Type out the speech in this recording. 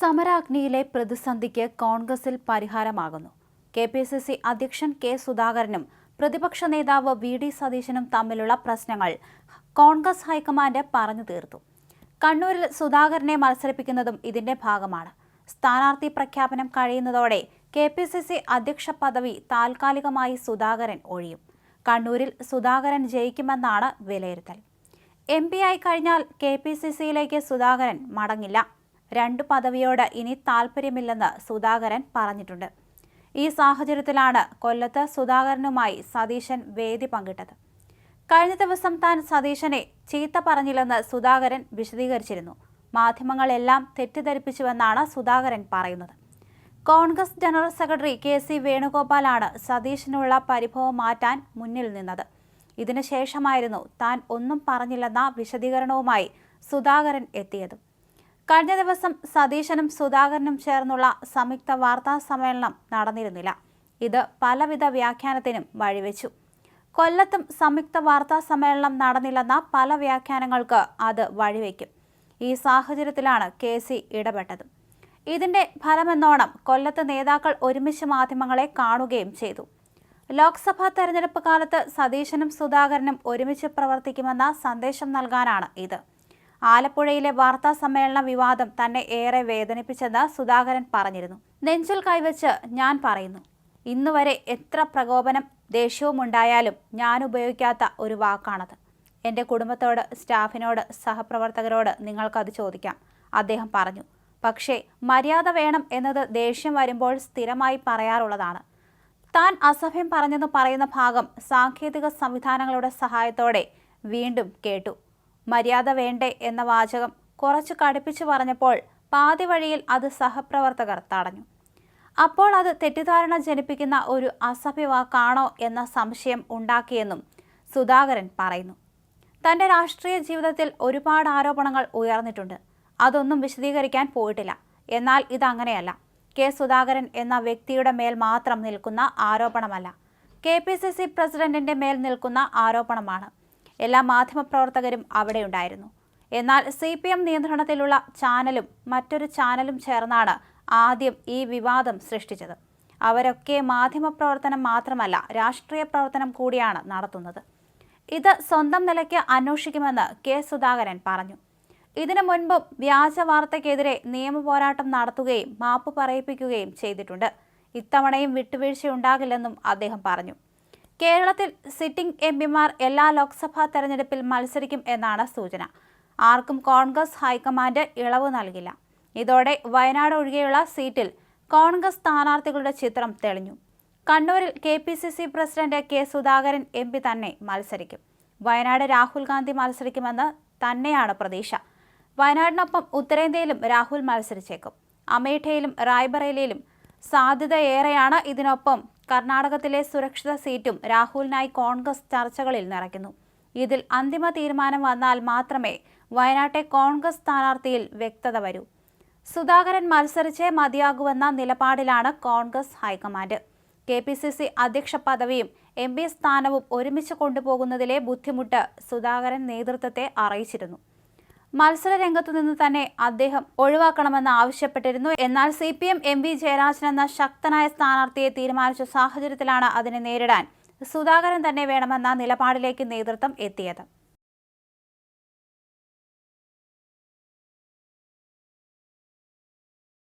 സമരാഗ്നിയിലെ പ്രതിസന്ധിക്ക് കോൺഗ്രസിൽ പരിഹാരമാകുന്നു. കെ പി സി സി അധ്യക്ഷൻ കെ സുധാകരനും പ്രതിപക്ഷ നേതാവ് വി ഡി സതീശനും തമ്മിലുള്ള പ്രശ്നങ്ങൾ കോൺഗ്രസ് ഹൈക്കമാൻഡ് പറഞ്ഞു തീർത്തു. കണ്ണൂരിൽ സുധാകരനെ മത്സരിപ്പിക്കുന്നതും ഇതിന്റെ ഭാഗമാണ്. സ്ഥാനാർത്ഥി പ്രഖ്യാപനം കഴിയുന്നതോടെ കെ പി സി സി അധ്യക്ഷ പദവി താൽക്കാലികമായി സുധാകരൻ ഒഴിയും. കണ്ണൂരിൽ സുധാകരൻ ജയിക്കുമെന്നാണ് വിലയിരുത്തൽ. എം പി ആയി കഴിഞ്ഞാൽ കെ പി സി സിയിലേക്ക് സുധാകരൻ മടങ്ങില്ല. രണ്ടു പദവിയോട് ഇനി താൽപ്പര്യമില്ലെന്ന് സുധാകരൻ പറഞ്ഞിട്ടുണ്ട്. ഈ സാഹചര്യത്തിലാണ് കൊല്ലത്ത് സുധാകരനുമായി സതീശൻ വേദി പങ്കിട്ടത്. കഴിഞ്ഞ ദിവസം താൻ സതീശനെ ചീത്ത പറഞ്ഞില്ലെന്ന് സുധാകരൻ വിശദീകരിച്ചിരുന്നു. മാധ്യമങ്ങളെല്ലാം തെറ്റിദ്ധരിപ്പിച്ചുവെന്നാണ് സുധാകരൻ പറയുന്നത്. Congress general secretary K C വേണുഗോപാലാണ് സതീശനുള്ള പരിഭവം മാറ്റാൻ മുന്നിൽ നിന്നത്. ഇതിനുശേഷമായിരുന്നു താൻ ഒന്നും പറഞ്ഞില്ലെന്ന വിശദീകരണവുമായി സുധാകരൻ എത്തിയത്. കഴിഞ്ഞ ദിവസം സതീശനും സുധാകരനും ചേർന്നുള്ള സംയുക്ത വാർത്താ സമ്മേളനം നടന്നിരുന്നില്ല. ഇത് പലവിധ വ്യാഖ്യാനത്തിനും വഴിവെച്ചു. കൊല്ലത്തും സംയുക്ത വാർത്താ സമ്മേളനം നടന്നില്ലെന്ന പല വ്യാഖ്യാനങ്ങൾക്ക് അത് വഴിവെക്കും. ഈ സാഹചര്യത്തിലാണ് കെ സി ഇടപെട്ടത്. ഇതിന്റെ ഫലമെന്നോണം കൊല്ലത്ത് നേതാക്കൾ ഒരുമിച്ച് മാധ്യമങ്ങളെ കാണുകയും ചെയ്തു. ലോക്സഭാ തെരഞ്ഞെടുപ്പ് കാലത്ത് സതീശനും സുധാകരനും ഒരുമിച്ച് പ്രവർത്തിക്കുമെന്ന സന്ദേശം നൽകാനാണ് ഇത്. ആലപ്പുഴയിലെ വാർത്താ സമ്മേളന വിവാദം തന്നെ ഏറെ വേദനിപ്പിച്ചെന്ന് സുധാകരൻ പറഞ്ഞിരുന്നു. നെഞ്ചിൽ കൈവച്ച് ഞാൻ പറയുന്നു ഇന്നുവരെ എത്ര പ്രകോപനം ദേഷ്യവും ഉണ്ടായാലും ഞാൻ ഉപയോഗിക്കാത്ത ഒരു വാക്കാണത്. എന്റെ കുടുംബത്തോട് സ്റ്റാഫിനോട് സഹപ്രവർത്തകരോട് നിങ്ങൾക്കത് ചോദിക്കാം. അദ്ദേഹം പറഞ്ഞു പക്ഷേ മര്യാദ വേണം എന്നത് ദേഷ്യം വരുമ്പോൾ സ്ഥിരമായി പറയാറുള്ളതാണ്. താൻ അസഭ്യം പറഞ്ഞെന്ന് പറയുന്ന ഭാഗം സാങ്കേതിക സംവിധാനങ്ങളുടെ സഹായത്തോടെ വീണ്ടും കേട്ടു. മര്യാദ വേണ്ടേ എന്ന വാചകം കുറച്ച് കടുപ്പിച്ചു പറഞ്ഞപ്പോൾ പാതി വഴിയിൽ അത് സഹപ്രവർത്തകർ തടഞ്ഞു. അപ്പോൾ അത് തെറ്റിദ്ധാരണ ജനിപ്പിക്കുന്ന ഒരു അസഭ്യവാക്കാണോ എന്ന സംശയം ഉണ്ടാക്കിയെന്നും സുധാകരൻ പറയുന്നു. തന്റെ രാഷ്ട്രീയ ജീവിതത്തിൽ ഒരുപാട് ആരോപണങ്ങൾ ഉയർന്നിട്ടുണ്ട്. അതൊന്നും വിശദീകരിക്കാൻ പോയിട്ടില്ല. എന്നാൽ ഇതങ്ങനെയല്ല. കെ. സുധാകരൻ എന്ന വ്യക്തിയുടെ മേൽ മാത്രം നിൽക്കുന്ന ആരോപണമല്ല. കെ. പി. സി. സി പ്രസിഡന്റിന്റെ മേൽ നിൽക്കുന്ന ആരോപണമാണ്. എല്ലാ മാധ്യമപ്രവർത്തകരും അവിടെയുണ്ടായിരുന്നു. എന്നാൽ സി പി എം നിയന്ത്രണത്തിലുള്ള ചാനലും മറ്റൊരു ചാനലും ചേർന്നാണ് ആദ്യം ഈ വിവാദം സൃഷ്ടിച്ചത്. അവരൊക്കെ മാധ്യമപ്രവർത്തനം മാത്രമല്ല രാഷ്ട്രീയ പ്രവർത്തനം കൂടിയാണ് നടത്തുന്നത്. ഇത് സ്വന്തം നിലയ്ക്ക് അന്വേഷിക്കുമെന്ന് കെ സുധാകരൻ പറഞ്ഞു. ഇതിനു മുൻപും വ്യാജ വാർത്തയ്ക്കെതിരെ നിയമപോരാട്ടം നടത്തുകയും മാപ്പ് പറയിപ്പിക്കുകയും ചെയ്തിട്ടുണ്ട്. ഇത്തവണയും വിട്ടുവീഴ്ചയുണ്ടാകില്ലെന്നും അദ്ദേഹം പറഞ്ഞു. കേരളത്തിൽ സിറ്റിംഗ് എം പിമാർ എല്ലാ ലോക്സഭാ തെരഞ്ഞെടുപ്പിൽ മത്സരിക്കും എന്നാണ് സൂചന. ആർക്കും കോൺഗ്രസ് ഹൈക്കമാൻഡ് ഇളവ് നൽകില്ല. ഇതോടെ വയനാട് ഒഴികെയുള്ള സീറ്റിൽ കോൺഗ്രസ് സ്ഥാനാർത്ഥികളുടെ ചിത്രം തെളിഞ്ഞു. കണ്ണൂരിൽ K P C C president K Sudhakaran M P തന്നെ മത്സരിക്കും. വയനാട് രാഹുൽ ഗാന്ധി മത്സരിക്കുമെന്ന് തന്നെയാണ് പ്രതീക്ഷ. വയനാടിനൊപ്പം ഉത്തരേന്ത്യയിലും രാഹുൽ മത്സരിച്ചേക്കും. അമേഠയിലും റായ്ബറേലിയിലും സാധ്യതയേറെയാണ് ഇതിനൊപ്പം കർണാടകത്തിലെ സുരക്ഷിത സീറ്റും രാഹുലിനായി കോൺഗ്രസ് ചർച്ചകളിൽ നിറയ്ക്കുന്നു. ഇതിൽ അന്തിമ തീരുമാനം വന്നാൽ മാത്രമേ വയനാട്ടെ കോൺഗ്രസ് സ്ഥാനാർത്ഥിയിൽ വ്യക്തത വരൂ. സുധാകരൻ മത്സരിച്ചേ മതിയാകുമെന്ന നിലപാടിലാണ് Congress high command. K P C C അധ്യക്ഷ പദവിയും എം പി സ്ഥാനവും ഒരുമിച്ച് കൊണ്ടുപോകുന്നതിലെ ബുദ്ധിമുട്ട് സുധാകരൻ നേതൃത്വത്തെ അറിയിച്ചിരുന്നു. മത്സര രംഗത്തു നിന്ന് തന്നെ അദ്ദേഹം ഒഴിവാക്കണമെന്ന് ആവശ്യപ്പെട്ടിരുന്നു. എന്നാൽ C P M M V Jayarajan എന്ന ശക്തനായ സ്ഥാനാർത്ഥിയെ തീരുമാനിച്ച സാഹചര്യത്തിലാണ് അതിനെ നേരിടാൻ. സുധാകരൻ തന്നെ വേണമെന്ന നിലപാടിലേക്ക് നേതൃത്വം എത്തിയത്.